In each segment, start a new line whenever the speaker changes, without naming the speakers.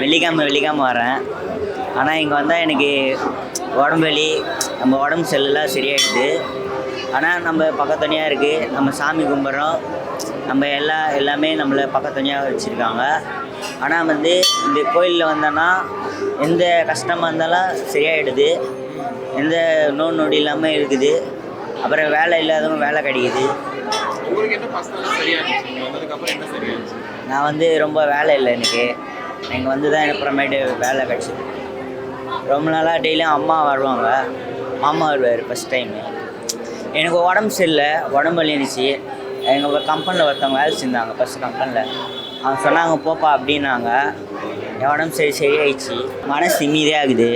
வெள்ளிக்கிழமை வெள்ளிக்கிழமை வரேன். ஆனால் இங்கே வந்தால் எனக்கு உடம்பு வலி நம்ம உடம்பு செல்லாம் சரியாயிடுது. ஆனால் நம்ம பக்கத்தனியாக இருக்குது நம்ம சாமி கும்பிட்றோம். நம்ம எல்லா எல்லாமே நம்மளை பக்கத்தனியாக வச்சுருக்காங்க. ஆனால் வந்து இந்த கோயிலில் வந்தோன்னா எந்த கஷ்டமாக இருந்தாலும் சரியாயிடுது. எந்த நோய் நொடி இல்லாமல் இருக்குது. அப்புறம் வேலை இல்லாதவங்க வேலை கிடைக்குது. நான் வந்து ரொம்ப வேலை இல்லை எனக்கு. இங்கே வந்து தான் எனக்கு அப்புறமேட்டு வேலை கிடச்சிது ரொம்ப நாளாக டெய்லியும் அம்மா வருவாங்க. மாமா வருவார் ஃபஸ்ட் டைமு எனக்கு உடம்பு சரியில்லை உடம்பு வலி இருந்துச்சு எங்கள் ஒரு கம்பெனியில் ஒருத்தவங்க வேலை செஞ்சாங்க ஃபஸ்ட் கம்பெனியில் அவங்க சொன்னாங்க போப்பா அப்படின்னாங்க. என் உடம்பு சரி சரியாயிடுச்சு. மனசு நிம்மதியாக இருக்குது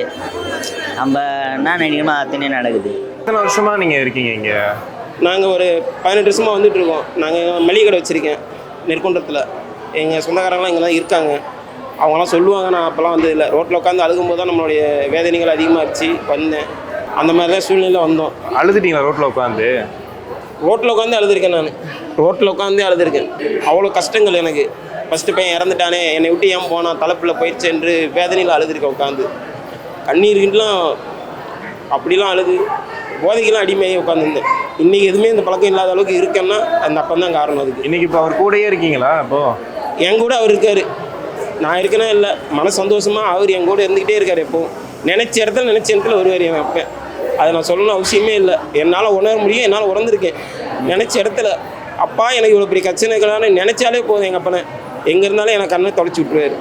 நம்ம என்ன நினைக்கணுமோ அத்தனை நடக்குது.
எத்தனை வருஷமா நீங்க இருக்கீங்க இங்க?
நாங்கள் ஒரு பதினெட்டு வருஷமாக வந்துட்டு இருக்கோம். நாங்கள் மளிகை கடை வச்சுருக்கேன் நெற்குன்றத்தில். எங்கள் சொந்தக்காரங்களாம் இங்கே தான் இருக்காங்க. அவங்களாம் சொல்லுவாங்க நான் அப்போல்லாம் வந்து இல்லை. ரோட்டில் உட்காந்து அழுகும்போது தான் நம்மளுடைய வேதனைகள் அதிகமாகிடுச்சு வந்தேன். அந்த மாதிரி தான் சூழ்நிலை வந்தோம்.
அழுதுட்டீங்களா ரோட்ல உட்காந்து?
ரோட்டில் உட்காந்து அழுதுருக்கேன் நான். ரோட்டில் உட்காந்தே அழுதுருக்கேன். அவ்வளோ கஷ்டங்கள் எனக்கு. ஃபஸ்ட்டு பையன் இறந்துட்டானே. என்னை விட்டு ஏன் போனான்? தலைப்பில் போயிடுச்சு என்று வேதனையில் அழுதுருக்கேன் உட்காந்து. கண்ணீருக்குலாம் அப்படிலாம் அழுது போதைக்கெல்லாம் அடிமையாகி உட்காந்துருந்தேன். இன்றைக்கி எதுவுமே இந்த பழக்கம் இல்லாத அளவுக்கு இருக்கேன்னா அந்த அப்பன் தான் காரணம் அதுக்கு.
இன்னைக்கு இப்போ அவர் கூடயே இருக்கீங்களா இப்போ
என் கூட அவர் இருக்காரு. நான் இருக்கேனா இல்லை? மன சந்தோஷமாக அவர் என் கூட இருந்துக்கிட்டே இருக்கார் எப்பவும். நினச்ச இடத்துல நினச்ச இடத்துல வருவார் என் அப்பன் அதை நான் சொல்லணும் அவசியமே இல்லை. என்னால் உணர முடியும் என்னால் உறந்துருக்கேன் நினச்ச இடத்துல அப்பா எனக்கு இவ்வளோ பெரிய கச்சனைகளான நினச்சாலே போதும் எங்கள் அப்பனை. எங்கே இருந்தாலும் எனக்கு கண்ணை தொலைச்சி விட்ருவாரு